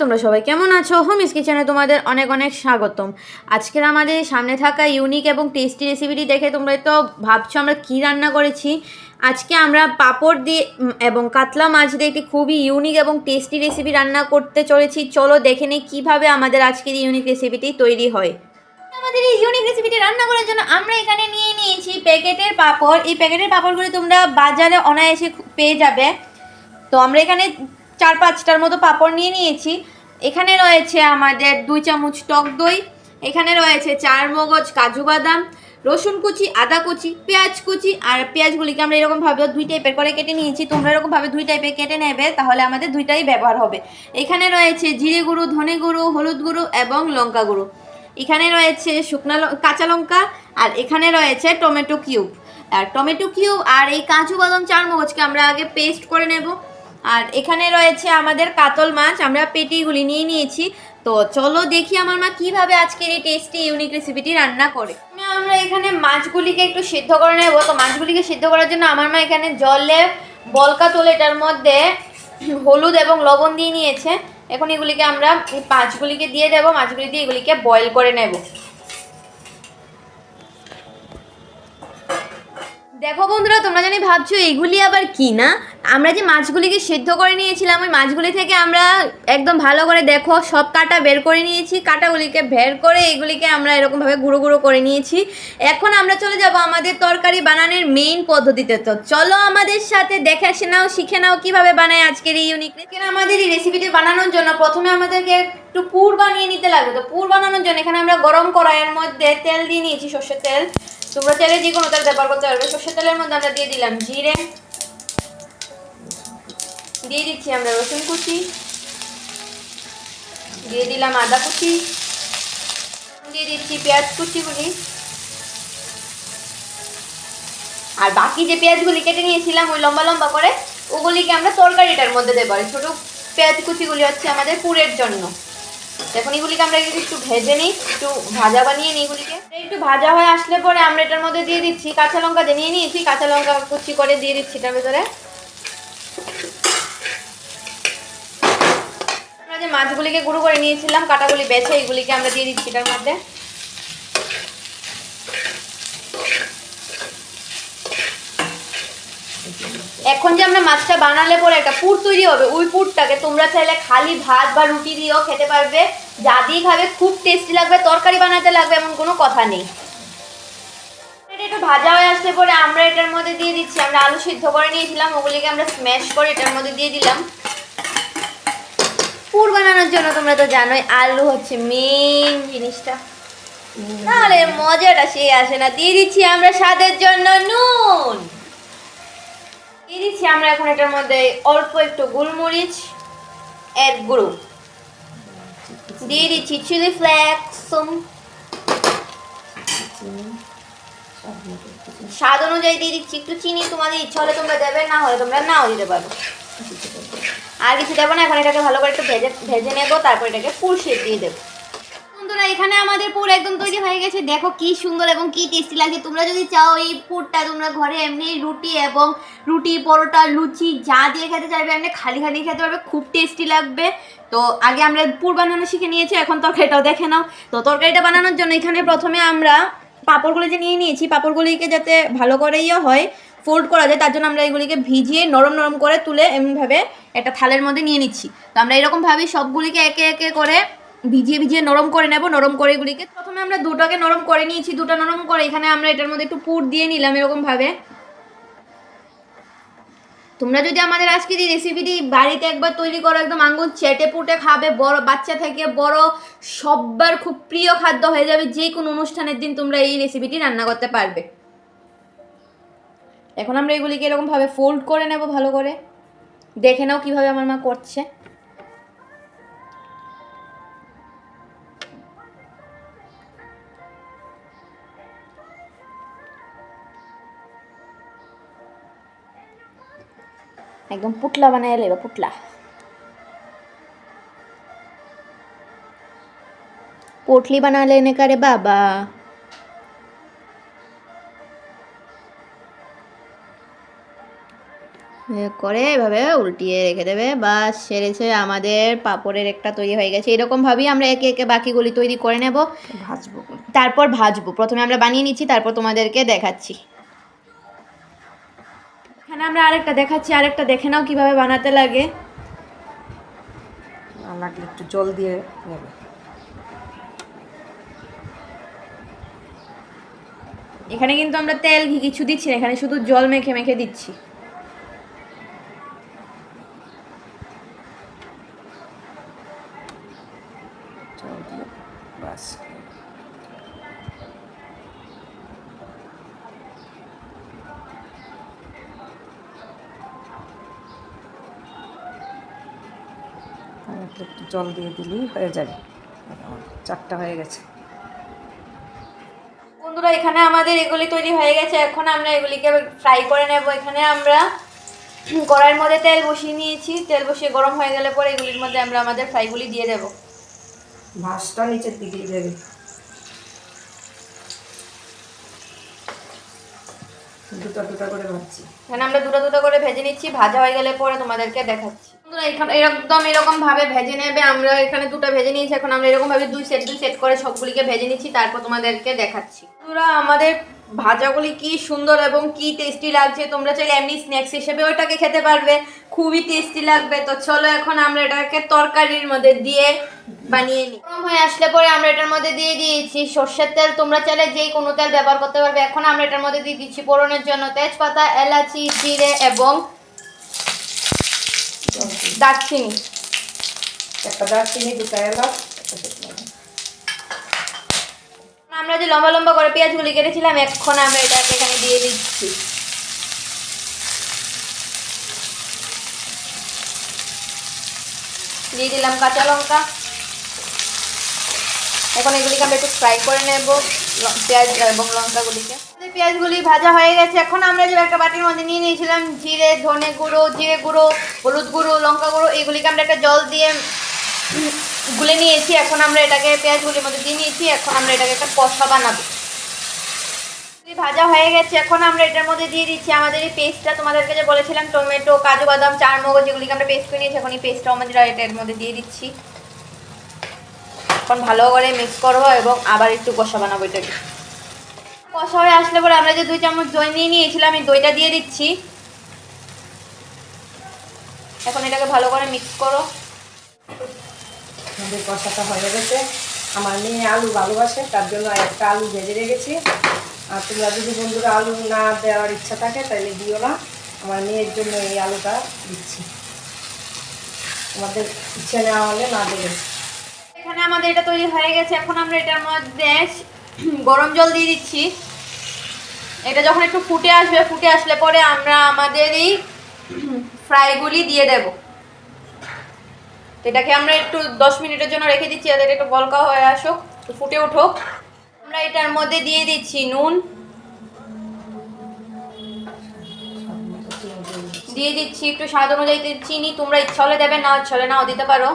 তোমরা সবাই কেমন আছো? হোমিস কিচেনে তোমাদের অনেক অনেক স্বাগতম। আজকের আমাদের সামনে থাকা ইউনিক এবং টেস্টি রেসিপিটি দেখে তোমরা তো ভাবছ আমরা কী রান্না করেছি। আজকে আমরা পাঁপড় দিয়ে এবং কাতলা মাছ দিয়ে একটি খুবই ইউনিক এবং টেস্টি রেসিপি রান্না করতে চলেছি। চলো দেখে নিই কীভাবে আমাদের আজকের ইউনিক রেসিপিটি তৈরি হয়। আমাদের এই ইউনিক রেসিপিটি রান্না করার জন্য আমরা এখানে নিয়ে নিয়েছি প্যাকেটের পাঁপড়। এই প্যাকেটের পাঁপড়গুলি তোমরা বাজারে অনায়াসে পেয়ে যাবে। তো আমরা এখানে চার পাঁচটার মতো পাঁপড় নিয়ে নিয়েছি। এখানে রয়েছে আমাদের দুই চামচ টক দই, এখানে রয়েছে চার মগজ কাজু বাদাম, রসুন কুচি, আদা কুচি, পেঁয়াজ কুচি, আর পেঁয়াজগুলিকে আমরা এরকমভাবে দুই টাইপের করে কেটে নিয়েছি। তোমরা এরকমভাবে দুই টাইপের কেটে নেবে, তাহলে আমাদের দুইটাই ব্যবহার হবে। এখানে রয়েছে জিরে গুঁড়ো, ধনে গুঁড়ো, হলুদ গুঁড়ো এবং লঙ্কা গুঁড়ো। এখানে রয়েছে শুকনো কাঁচা লঙ্কা, আর এখানে রয়েছে টমেটো কিউব। আর টমেটো কিউব আর এই কাজু বাদাম চার মগজকে আমরা আগে পেস্ট করে নেব। আর এখানে রয়েছে আমাদের কাতল মাছ, আমরা পেটিগুলি নিয়ে নিয়েছি। তো চলো দেখি আমার মা কীভাবে আজকের এই টেস্টি ইউনিক রেসিপিটি রান্না করে। আমরা এখানে মাছগুলিকে একটু সিদ্ধ করে নেব। তো মাছগুলিকে সিদ্ধ করার জন্য আমার মা এখানে জলে বলকা তোলে এটার মধ্যে হলুদ এবং লবণ দিয়ে নিয়েছে। এখন এগুলিকে আমরা এই মাছগুলিকে দিয়ে দেবো। মাছগুলি দিয়ে এগুলিকে বয়েল করে নেব। দেখো বন্ধুরা, তোমরা জানি ভাবছ এইগুলি আবার কি না? আমরা যে মাছগুলিকে সিদ্ধ করে নিয়েছিলাম, ওই মাছগুলি থেকে আমরা একদম ভালো করে দেখো, সব কাটা বের করে নিয়েছি, কাটাগুলিকে বের করে এগুলিকে আমরা এরকমভাবে গুঁড়ো গুঁড়ো করে নিয়েছি। এখন আমরা চলে যাব আমাদের তরকারি বানানোর মেইন পদ্ধতিতে। তো চলো আমাদের সাথে দেখে আসে নাও, শিখে নাও কীভাবে বানায় আজকের এই ইউনিক আমাদের এই রেসিপিটি বানানোর জন্য প্রথমে আমাদেরকে একটু পুর বানিয়ে নিতে লাগবে। তো পুর বানানোর জন্য এখানে আমরা গরম কড়াইয়ের মধ্যে তেল দিয়ে নিয়েছি সর্ষের তেল। তোমরা তেলে যে কোনো তেল ব্যবহার করতে পারবে। সর্ষের তেলের মধ্যে আমরা দিয়ে দিলাম জিরে দিয়ে দিচ্ছি আমরা রসুন কুচি। দিয়ে দিলাম আদা কুচি। দিয়ে দিচ্ছি পেঁয়াজ কুচিগুলি। আর বাকি যে পেঁয়াজগুলি কেটে নিয়েছিলাম, ওই লম্বা লম্বা করে, ওগুলিকে আমরা তরকারিটার মধ্যে দেবো। আর ছোটো পেঁয়াজ কুচিগুলি হচ্ছে আমাদের পুরের জন্য। এখন এগুলিকে আমরা একটু ভেজে নিই, একটু ভাজা বানিয়ে নিই এগুলিকে। একটু ভাজা হয়ে আসলে পরে আমরা এটার মধ্যে দিয়ে দিচ্ছি কাঁচা লঙ্কা দিয়ে নিয়ে নিয়েছি, কাঁচা লঙ্কা কুচি করে দিয়ে দিচ্ছি এটার ভেতরে। যে মাছগুলিকে গুঁড়ো করে নিয়েছিলাম, কাটাগুলি বেছে এগুলিকে আমরা দিয়ে দিচ্ছি এটার মধ্যে। এখন যে আমরা মাছটা বানালে পরে একটা পুর তৈরি হবে, ওই পুরটাকে তোমরা চাইলে খালি ভাত বা রুটি দিয়েও খেতে পারবে। যা দিয়ে খাবে, খুব টেস্টি লাগবে, তরকারি বানাতে লাগবে, এমন কোনো কথা নেই। একটু ভাজা হয়ে আসলে পরে আমরা এটার মধ্যে দিয়ে দিচ্ছি। আমরা আলু সিদ্ধ করে নিয়েছিলাম, ওগুলিকে আমরা স্ম্যাশ করে এটার মধ্যে দিয়ে দিলাম। পুর বানানোর জন্য তোমরা তো জানোই, আলু হচ্ছে মেন জিনিসটা। তাহলে মজাটা সে আসে না। দিয়ে দিচ্ছি আমরা স্বাদের জন্য নুন। দিয়ে দিচ্ছি আমরা এখন এটার মধ্যে অল্প একটু গোলমরিচ এর গুঁড়ো। দিয়ে দিচ্ছি চিলি ফ্লেক্স স্বাদ অনুযায়ী দিয়ে দিচ্ছি। একটু চিনি তোমাদের ইচ্ছা হলে তোমরা দেবে, না হলে তোমরা নাও দিতে পারো। আর কিছু দেবো না, এখন এটাকে ভালো করে একটু ভেজে ভেজে নেব, তারপর এটাকে ফুল শেপ দিয়ে দেবো। এখানে আমাদের পুর একদম তৈরি হয়ে গেছে। দেখো কি সুন্দর এবং কি টেস্টি লাগছে। তোমরা যদি চাও এই পুরটা, তোমরা ঘরে এমনি রুটি এবং রুটি, পরোটা, লুচি, যা দিয়ে খেতে চাইবে, এমনি খালি খালি খেতে পারবে, খুব টেস্টি লাগবে। তো আগে আমরা পুর বানানো শিখে নিয়েছি, এখন তরকারিটাও দেখে নাও। তো তরকারিটা বানানোর জন্য এখানে প্রথমে আমরা পাঁপড়গুলো যে নিয়ে নিয়েছি, পাঁপড়গুলিকে যাতে ভালো করেইও হয় ফোল্ড করা যায়, তার জন্য আমরা এগুলিকে ভিজিয়ে নরম নরম করে তুলে এমনভাবে একটা থালের মধ্যে নিয়ে নিচ্ছি। তো আমরা এরকমভাবেই সবগুলিকে একে একে করে ভিজিয়ে ভিজিয়ে নরম করে নেব, নরম করে এগুলিকে প্রথমে আমরা দুটোকে নরম করে নিয়েছি, দুটো নরম করে এখানে আমরা এটার মধ্যে একটু পুর দিয়ে নিলাম এরকমভাবে তোমরা যদি আমাদের আজকের এই রেসিপিটি বাড়িতে একবার তৈরি করো, একদম আঙ্গুল চেটে পুটে খাবে, বড় বাচ্চা থেকে বড় সব্বার খুব প্রিয় খাদ্য হয়ে যাবে যে কোনো অনুষ্ঠানের দিন তোমরা এই রেসিপিটি রান্না করতে পারবে। এখন আমরা এগুলিকে এরকমভাবে ফোল্ড করে নেব ভালো করে দেখে নাও কীভাবে আমার মা করছে একদম পুটলা বানায় এলে পুটলা पोटली बना लेने का रे बाबा করে এভাবে উল্টিয়ে রেখে দেবে বা সেরেছে আমাদের পাপড়ের একটা তৈরি হয়ে গেছে। এরকমভাবেই আমরা একে একে বাকিগুলি তৈরি করে নেব। ভাজবো। তারপর ভাজবো। প্রথমে আমরা বানিয়ে নিচ্ছি তারপর তোমাদেরকে দেখাচ্ছি। এখানে আমরা আরেকটা দেখাচ্ছি আরেকটা দেখে নাও কীভাবে বানাতে লাগে। লাগলে একটু জল দিয়ে নেবে। এখানে কিন্তু আমরা তেল ঘি কিছু দিচ্ছি না এখানে শুধু জল মেখে মেখে দিচ্ছি। একটু একটু জল দিয়ে দিলেই হয়ে যাবে। আমার চারটা হয়ে গেছে। বন্ধুরা এখানে আমাদের এগুলি তৈরি হয়ে গেছে। এখন আমরা এগুলিকে ফ্রাই করে নেব। এখানে আমরা কড়াইয়ের মধ্যে তেল বসিয়ে নিয়েছি। তেল বসিয়ে গরম হয়ে গেলে পরে এগুলির মধ্যে আমরা আমাদের ফ্রাইগুলি দিয়ে দেবো। ভাসটা নিচের দিকে দেবে। দুটা দুটা করে ভাজছি। এখানে আমরা দুটো দুটো করে ভেজে নিচ্ছি। ভাজা হয়ে গেলে পরে তোমাদেরকে দেখাচ্ছি। বন্ধুরা, এখানে এরকম এরকম ভাবে ভেজে নেবে। আমরা এখানে দুটো ভেজে নিয়েছি। এখন আমরা এরকম ভাবে দুই সেট দুই সেট করে সবগুলিকে ভেজে নিচ্ছি। তারপর তোমাদেরকে দেখাচ্ছি। বন্ধুরা, আমাদের ভাজাগুলি কি সুন্দর এবং কি টেস্টি লাগছে। তোমরা চাইলে এমনি স্ন্যাক্স হিসেবে ওটাকে খেতে পারবে। খুবই টেস্টি লাগবে। তো চলো এখন আমরা এটাকে তরকারির মধ্যে দিয়ে বানিয়ে নিই। গরম হয়ে আসলে পরে আমরা এটার মধ্যে দিয়ে দিয়েছি সর্ষের তেল। তোমরা চাইলে যেই কোনো তেল ব্যবহার করতে পারবে। এখন আমরা এটার মধ্যে দিয়ে দিচ্ছি ফোড়নের জন্য তেজপাতা, এলাচি, জিরে এবং দারচিনি। একটা দারচিনি দুটা এলাচ। আমরা যে লম্বা লম্বা করে পেঁয়াজগুলি কেটেছিলাম এখন আমরা এটাকে এখানে দিয়ে দিচ্ছি। দিয়ে দিলাম কাঁচা লঙ্কা। এখন এগুলিকে আমরা একটু ফ্রাই করে নেব পেঁয়াজ এবং লঙ্কাগুলিকে। পেঁয়াজগুলি ভাজা হয়ে গেছে। এখন আমরা যে একটা বাটির মধ্যে নিয়ে নিয়েছিলাম, জিরে, ধনে গুঁড়ো, জিরে গুঁড়ো, হলুদ গুঁড়ো, লঙ্কা গুঁড়ো, এগুলিকে আমরা একটা জল দিয়ে গুলে নিয়েছি। এখন আমরা এটাকে পেঁয়াজগুলির মধ্যে দিয়ে নিয়েছি। এখন আমরা এটাকে একটা কষা বানাবো। ভাজা হয়ে গেছে। এখন আমরা এটার মধ্যে দিয়ে দিচ্ছি আমাদের এই পেস্টটা। তোমাদেরকে যে বলেছিলাম, টমেটো, কাজু বাদাম চার মগজ যেগুলিকে আমরা পেস্ট করে নিয়েছি। এখন এই পেস্টটা আমাদের এটার মধ্যে দিয়ে দিচ্ছি। এখন ভালো করে মিক্স করব এবং আবার একটু কষা বানাবো এটাকে। কষা হয়ে আসলে পরে আমরা যে দুই চামচ দই নিয়ে নিয়েছিলাম আমি দইটা দিয়ে দিচ্ছি। এখন এটাকে ভালো করে মিক্স করো। আমাদের কষাটা হয়ে গেছে। আমার মেয়ে আলু ভালোবাসে তার জন্য একটা আলু ভেজে রেখেছি। আর তোমরা যদি বন্ধুরা আলু না দেওয়ার ইচ্ছা থাকে তাহলে দিও না। আমার মেয়ের জন্য এই আলুটা দিচ্ছি। আমাদের ইচ্ছে নেওয়া হলে না দেবে এখানে আমাদের এটা তৈরি হয়ে গেছে। এখন আমরা এটার মধ্যে গরম জল দিয়ে দিচ্ছি। এটা যখন একটু ফুটে আসবে, ফুটে আসলে পরে আমরা আমাদের এই ফ্রাইগুলি দিয়ে দেব। এটাকে আমরা একটু দশ মিনিটের জন্য রেখে দিচ্ছি এটা একটু বলকা হয়ে আসুক ফুটে উঠুক। আমরা এটার মধ্যে দিয়ে দিচ্ছি নুন। দিয়ে দিচ্ছি একটু স্বাদ অনুযায়ী চিনি তোমরা ইচ্ছা হলে দেবে, না ইচ্ছা হলে নাও দিতে পারো।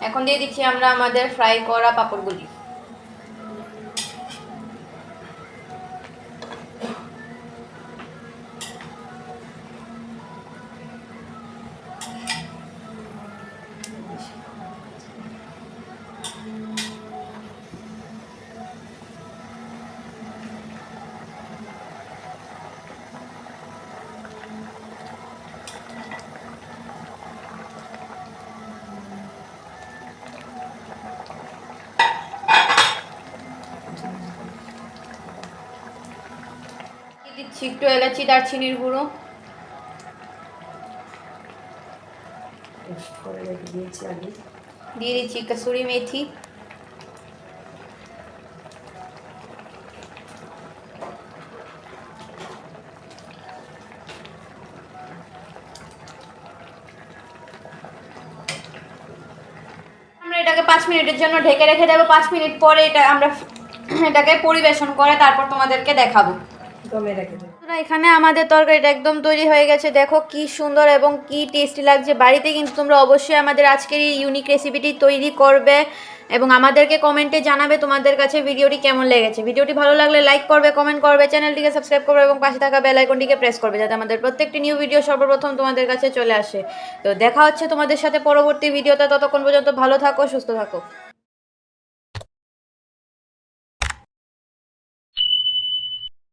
এখন দিয়ে দিচ্ছি আমরা আমাদের ফ্রাই করা পাপড়গুলি। একটু এলাচি দারচিনির গুঁড়ো। দিয়ে দিচ্ছি কসুরি মেথি। আমরা এটাকে পাঁচ মিনিটের জন্য ঢেকে রেখে দেবো। পাঁচ মিনিট পরে এটা আমরা এটাকে পরিবেশন করে তারপর তোমাদেরকে দেখাবো। এখানে আমাদের তরকারিটা একদম তৈরি হয়ে গেছে। দেখো কি সুন্দর এবং কি টেস্টি লাগছে। বাড়িতে কিন্তু তোমরা অবশ্যই আমাদের আজকের এই ইউনিক রেসিপিটি তৈরি করবে এবং আমাদেরকে কমেন্টে জানাবে তোমাদের কাছে ভিডিওটি কেমন লেগেছে। ভিডিওটি ভালো লাগলে লাইক করবে কমেন্ট করবে চ্যানেলটিকে সাবস্ক্রাইব করবে এবং পাশে থাকা বেল আইকনটিকে প্রেস করবে যাতে আমাদের প্রত্যেকটি নিউ ভিডিও সর্বপ্রথম তোমাদের কাছে চলে আসে। তো দেখা হচ্ছে তোমাদের সাথে পরবর্তী ভিডিওতে ততক্ষণ পর্যন্ত ভালো থাকো, সুস্থ থাকো।